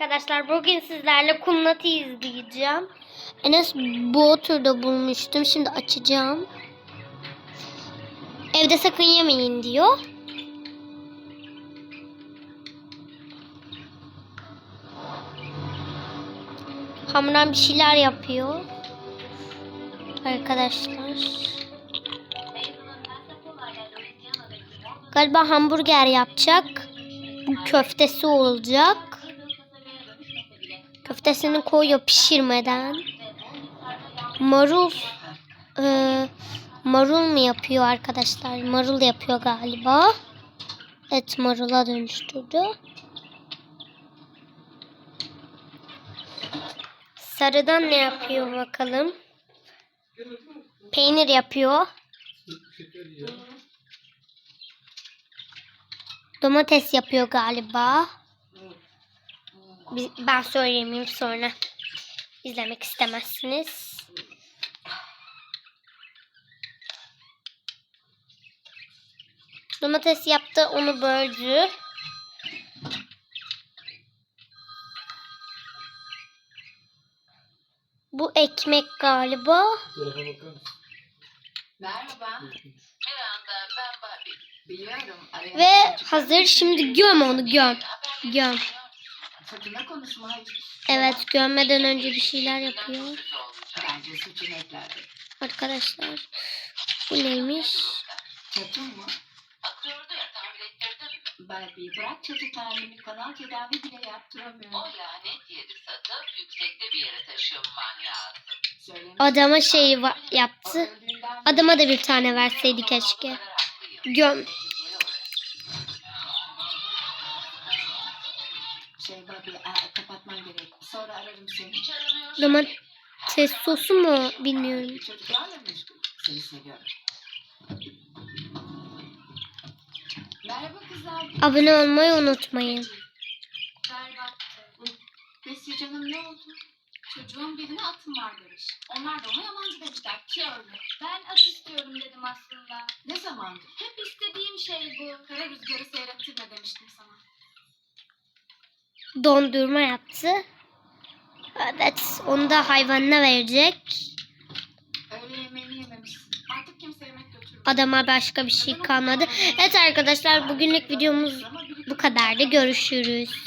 Arkadaşlar bugün sizlerle Kumnat'ı izleyeceğim. Enes bu oturda bulmuştum. Şimdi açacağım. Evde sakın yemeyin diyor. Hamurdan bir şeyler yapıyor. Arkadaşlar. Galiba hamburger yapacak. Bu köftesi olacak. Köftesini koyuyor pişirmeden. Marul e, marul mu yapıyor arkadaşlar? Marul yapıyor galiba. Evet marula dönüştürdü. Sarıdan ne yapıyor bakalım? Peynir yapıyor. Domates yapıyor galiba. Ben söyleyemeyeyim sonra. İzlemek istemezsiniz. Domates yaptı, onu böldü. Bu ekmek galiba. Merhaba. Miranda, ben Barbie. Biliyorum. arayan Ve hazır şimdi göm onu göm. Göm. Fırtına konuşma hiç. Evet gömmeden önce bir şeyler yapıyor. Bence suçu netlerde. Arkadaşlar bu neymiş? Çatı mı? Barbie bırak çatı talimini kanal tedavi bile yaptıramıyorum. O lanet yedi satıp yüksekte bir yere taşınman lazım. Adama şey O yaptı. Adama da bir tane verseydi keşke. Göm. Şey Barbie aa, kapatman gerek. Sonra ararım seni. Hiç aramıyorsun. Domates sosu mu bilmiyorum. Çocuklarla meşgul. Seni seviyorum. Merhaba kızlar. Abone olmayı unutmayın. Berbattı. Besi canım ne oldu? Çocuğun birine atım var demiş. Onlar da ona yalancı demişler ki öyle. Ben at istiyorum dedim aslında. Ne zamandır? Hep istediğim şey bu. Kara rüzgarı seyrettirme demiştim sana. Dondurma yaptı. Evet onu da hayvanına verecek. Öğle yemeğini yememişsin. Artık kimse yemek götürmüyor. Adama başka bir şey kalmadı. Evet arkadaşlar bugünlük videomuz bu kadardı. Görüşürüz.